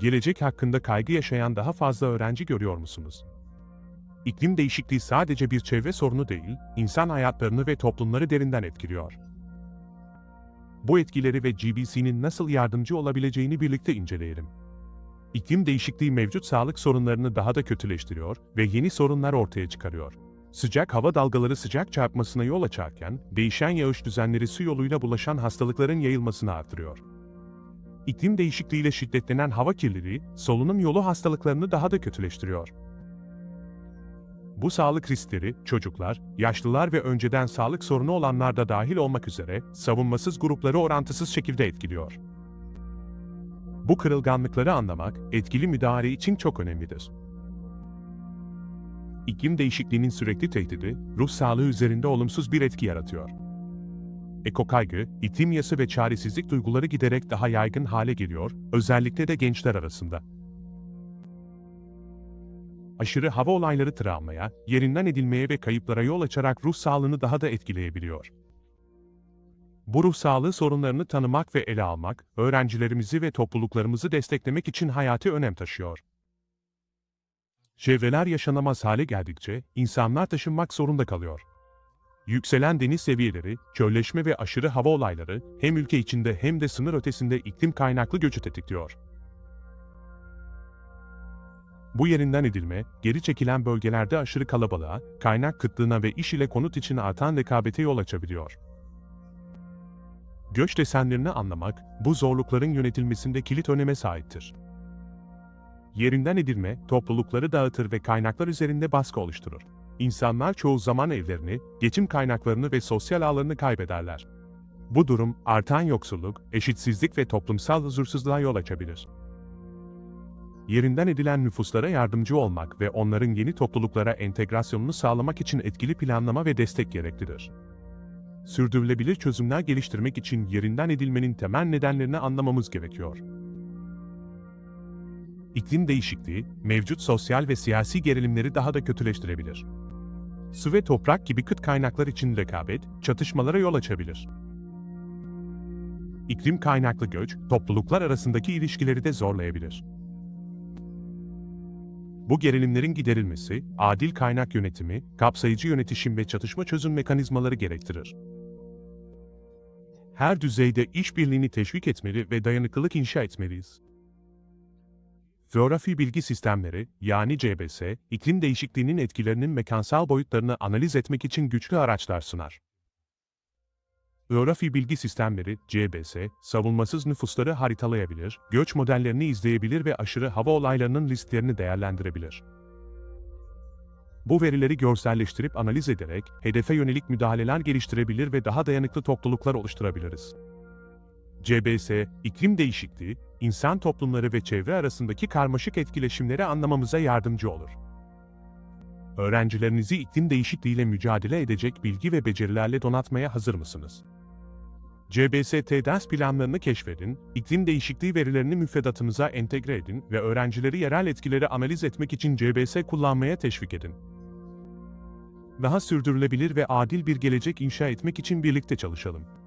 Gelecek hakkında kaygı yaşayan daha fazla öğrenci görüyor musunuz? İklim değişikliği sadece bir çevre sorunu değil, insan hayatlarını ve toplumları derinden etkiliyor. Bu etkileri ve GBC'nin nasıl yardımcı olabileceğini birlikte inceleyelim. İklim değişikliği mevcut sağlık sorunlarını daha da kötüleştiriyor ve yeni sorunlar ortaya çıkarıyor. Sıcak hava dalgaları sıcak çarpmasına yol açarken, değişen yağış düzenleri su yoluyla bulaşan hastalıkların yayılmasını artırıyor. İklim değişikliğiyle şiddetlenen hava kirliliği, solunum yolu hastalıklarını daha da kötüleştiriyor. Bu sağlık riskleri, çocuklar, yaşlılar ve önceden sağlık sorunu olanlar da dahil olmak üzere, savunmasız grupları orantısız şekilde etkiliyor. Bu kırılganlıkları anlamak, etkili müdahale için çok önemlidir. İklim değişikliğinin sürekli tehdidi, ruh sağlığı üzerinde olumsuz bir etki yaratıyor. Ekokaygı, iklim yası ve çaresizlik duyguları giderek daha yaygın hale geliyor, özellikle de gençler arasında. Aşırı hava olayları travmaya, yerinden edilmeye ve kayıplara yol açarak ruh sağlığını daha da etkileyebiliyor. Bu ruh sağlığı sorunlarını tanımak ve ele almak, öğrencilerimizi ve topluluklarımızı desteklemek için hayati önem taşıyor. Çevreler yaşanamaz hale geldikçe, insanlar taşınmak zorunda kalıyor. Yükselen deniz seviyeleri, çölleşme ve aşırı hava olayları, hem ülke içinde hem de sınır ötesinde iklim kaynaklı göçü tetikliyor. Bu yerinden edilme, geri çekilen bölgelerde aşırı kalabalığa, kaynak kıtlığına ve iş ile konut için artan rekabete yol açabiliyor. Göç desenlerini anlamak, bu zorlukların yönetilmesinde kilit öneme sahiptir. Yerinden edilme, toplulukları dağıtır ve kaynaklar üzerinde baskı oluşturur. İnsanlar çoğu zaman evlerini, geçim kaynaklarını ve sosyal ağlarını kaybederler. Bu durum, artan yoksulluk, eşitsizlik ve toplumsal huzursuzluğa yol açabilir. Yerinden edilen nüfuslara yardımcı olmak ve onların yeni topluluklara entegrasyonunu sağlamak için etkili planlama ve destek gereklidir. Sürdürülebilir çözümler geliştirmek için yerinden edilmenin temel nedenlerini anlamamız gerekiyor. İklim değişikliği, mevcut sosyal ve siyasi gerilimleri daha da kötüleştirebilir. Su ve toprak gibi kıt kaynaklar için rekabet, çatışmalara yol açabilir. İklim kaynaklı göç, topluluklar arasındaki ilişkileri de zorlayabilir. Bu gerilimlerin giderilmesi, adil kaynak yönetimi, kapsayıcı yönetişim ve çatışma çözüm mekanizmaları gerektirir. Her düzeyde işbirliğini teşvik etmeli ve dayanıklılık inşa etmeliyiz. Coğrafi bilgi sistemleri, yani CBS, iklim değişikliğinin etkilerinin mekansal boyutlarını analiz etmek için güçlü araçlar sunar. Coğrafi bilgi sistemleri, CBS, savunmasız nüfusları haritalayabilir, göç modellerini izleyebilir ve aşırı hava olaylarının risklerini değerlendirebilir. Bu verileri görselleştirip analiz ederek, hedefe yönelik müdahaleler geliştirebilir ve daha dayanıklı topluluklar oluşturabiliriz. CBS, iklim değişikliği, insan toplumları ve çevre arasındaki karmaşık etkileşimleri anlamamıza yardımcı olur. Öğrencilerinizi iklim değişikliğiyle mücadele edecek bilgi ve becerilerle donatmaya hazır mısınız? CBS ders planlarını keşfedin, iklim değişikliği verilerini müfredatınıza entegre edin ve öğrencileri yerel etkileri analiz etmek için CBS kullanmaya teşvik edin. Daha sürdürülebilir ve adil bir gelecek inşa etmek için birlikte çalışalım.